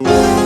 তুই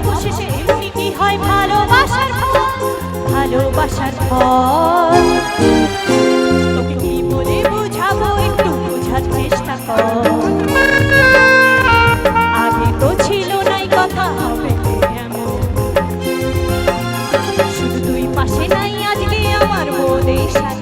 অবশেষে এমনিটি হয় ভালোবাসার ভালোবাসার ফল তোকে কি বলে বোঝাবো একটু বোঝার চেষ্টা কর। আগে তো ছিল নাই কথা হবে শুধু তুই পাশে নাই আজকে আমার মনের সাথে।